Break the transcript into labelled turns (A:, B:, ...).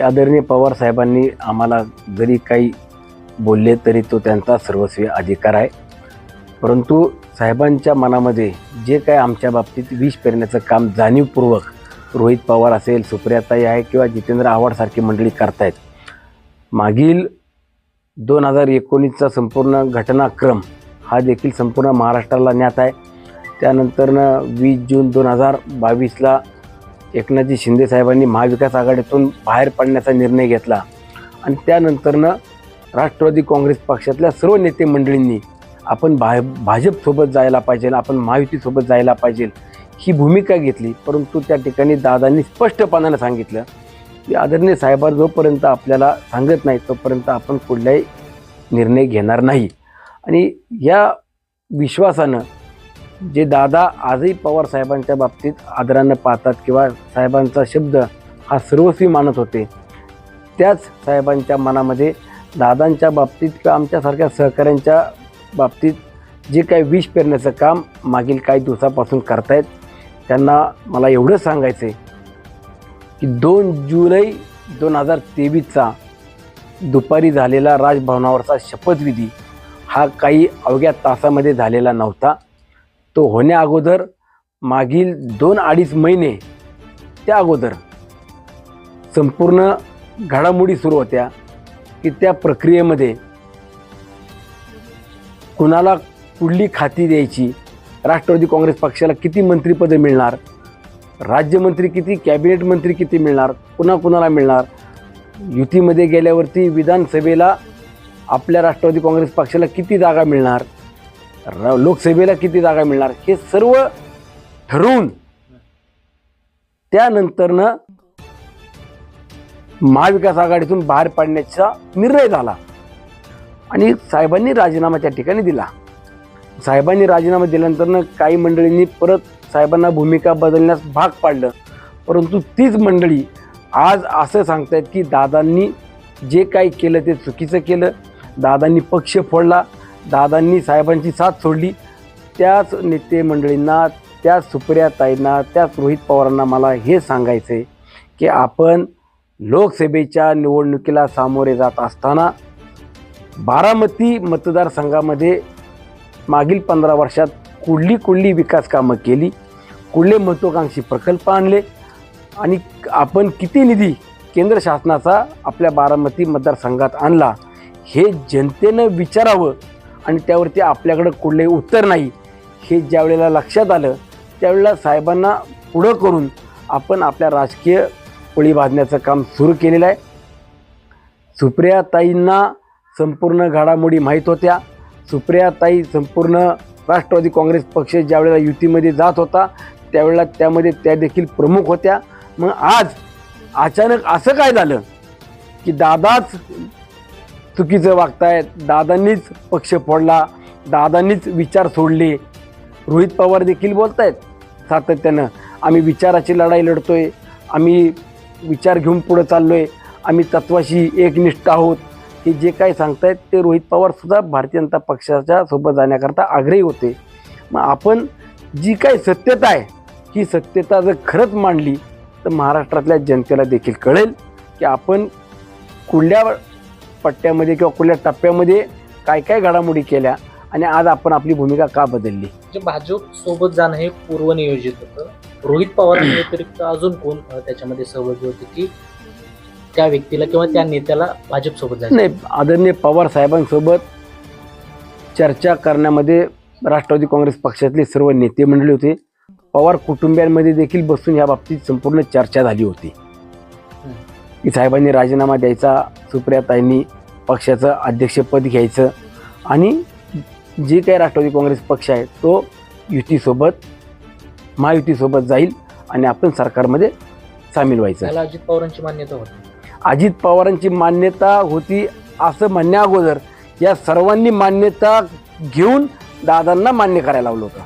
A: आदरणीय पवार साहेबांनी आम्हाला जरी काही बोलले तरी तो त्यांचा सर्वस्वी अधिकार आहे. परंतु साहेबांच्या मनामध्ये जे काय आमच्या बाबतीत विष पेरण्याचं काम जाणीवपूर्वक रोहित पवार असेल सुप्रियाताई आहे किंवा जितेंद्र आव्हाडसारखी मंडळी करतायत. मागील दोन हजार एकोणीसचा संपूर्ण घटनाक्रम हा देखील संपूर्ण महाराष्ट्राला ज्ञात आहे. त्यानंतरनं वीस जून दोन हजार बावीसला एकनाथजी शिंदे साहेबांनी महाविकास आघाडीतून बाहेर पडण्याचा निर्णय घेतला. आणि त्यानंतरनं राष्ट्रवादी काँग्रेस पक्षातल्या सर्व नेते मंडळींनी आपण भा भाजपसोबत जायला पाहिजे आपण महायुतीसोबत जायला पाहिजे ही भूमिका घेतली. परंतु त्या ठिकाणी दादांनी स्पष्टपणानं सांगितलं की आदरणीय साहेबा जोपर्यंत आपल्याला सांगत नाही तोपर्यंत आपण कुठलाही निर्णय घेणार नाही. आणि या विश्वासानं जे दादा आजही पवार साहेबांच्या बाबतीत आदरानं पाहतात किंवा साहेबांचा शब्द हा सर्वस्वी मानत होते त्याच साहेबांच्या मनामध्ये दादांच्या बाबतीत किंवा आमच्यासारख्या सहकाऱ्यांच्या बाबतीत जे काही विष पेरण्याचं काम मागील काही दिवसापासून करतायत त्यांना मला एवढंच सांगायचं आहे की दोन जुलै दोन हजार तेवीसचा दुपारी झालेला राजभवनावरचा शपथविधी हा काही अवघ्या तासामध्ये झालेला नव्हता. तो होण्या अगोदर मागील दोन अडीच महिने त्या अगोदर संपूर्ण घडामोडी सुरू होत्या की त्या प्रक्रियेमध्ये कुणाला कुठली खाती द्यायची राष्ट्रवादी काँग्रेस पक्षाला किती मंत्रिपदं मिळणार राज्यमंत्री किती कॅबिनेट मंत्री किती मिळणार पुन्हा कुणाला मिळणार युतीमध्ये गेल्यावरती विधानसभेला आपल्या राष्ट्रवादी काँग्रेस पक्षाला किती जागा मिळणार र- लोकसभेला किती जागा मिळणार हे सर्व ठरवून त्यानंतरनं महाविकास आघाडीतून बाहेर पाडण्याचा निर्णय झाला. आणि साहेबांनी राजीनामा त्या ठिकाणी दिला. साहेबांनी राजीनामा दिल्यानंतरनं काही मंडळींनी परत साहेबांना भूमिका बदलण्यास भाग पाडलं. परंतु तीच मंडळी आज असं सांगतायत की दादांनी जे काही केलं ते चुकीचं केलं. दादांनी पक्ष फोडला. दादांनी साहेबांची साथ सोडली. त्याच नेते मंडळींना त्याच सुप्रियाताईंना त्याच रोहित पवारांना मला हे सांगायचं आहे की आपण लोकसभेच्या निवडणुकीला सामोरे जात असताना बारामती मतदारसंघामध्ये मागील पंधरा वर्षात कुठली कुठली विकास कामं केली कुठले महत्त्वाकांक्षी प्रकल्प आणले आणि आपण किती निधी केंद्र शासनाचा आपल्या बारामती मतदारसंघात आणला हे जनतेनं विचारावं. आणि त्यावरती आपल्याकडं कुठलंही उत्तर नाही. हे ज्यावेळेला लक्षात आलं त्यावेळेला साहेबांना पुढं करून आपण आपल्या राजकीय पोळी भाजण्याचं काम सुरू केलेलं आहे. सुप्रियाताईंना संपूर्ण घडामोडी माहीत होत्या. सुप्रियाताई संपूर्ण राष्ट्रवादी काँग्रेस पक्ष ज्यावेळेला युतीमध्ये जात होता त्यावेळेला त्यामध्ये त्या देखील प्रमुख होत्या. मग आज अचानक असं काय झालं की दादाच चुकीचं वागतायत. दादांनीच पक्ष फोडला. दादांनीच विचार सोडले. रोहित पवार देखील बोलत आहेत सातत्यानं. आम्ही विचाराची लढाई लढतो आहे आम्ही विचार घेऊन पुढं चाललो आहे आम्ही तत्वाशी एकनिष्ठ आहोत. हे जे काही सांगतायत ते रोहित पवारसुद्धा भारतीय जनता पक्षाच्या सोबत जाण्याकरता आग्रही होते. मग आपण जी काही सत्यता आहे ही सत्यता जर खरंच मांडली तर महाराष्ट्रातल्या जनतेला देखील कळेल की आपण कुठल्या पट्ट्यामध्ये किंवा कुठल्या टप्प्यामध्ये काय काय घडामोडी केल्या आणि आज आपण आपली भूमिका का बदलली?
B: जे भाजप सोबत जाणं हे पूर्वनियोजित होतं. रोहित पवार व्यतिरिक्त अजून कोण त्याच्यामध्ये सहभागी होते की त्या व्यक्तीला किंवा त्या नेत्याला भाजप सोबत जायचं?
A: नाही आदरणीय पवार साहेबांसोबत चर्चा करण्यामध्ये राष्ट्रवादी काँग्रेस पक्षातले सर्व नेते मंडळी होते. पवार कुटुंबियांमध्ये देखील बसून या बाबतीत संपूर्ण चर्चा झाली होती. की साहेबांनी राजीनामा द्यायचा सुप्रियाताईंनी पक्षाचं अध्यक्षपद घ्यायचं आणि जे काही राष्ट्रवादी काँग्रेस पक्ष आहे तो युतीसोबत महायुतीसोबत जाईल आणि आपण सरकारमध्ये सामील व्हायचं.
B: त्याला अजित पवारांची मान्यता होती.
A: अजित पवारांची मान्यता होती असं म्हणण्या अगोदर या सर्वांनी मान्यता घेऊन दादांना मान्य करायला लावलं होतं.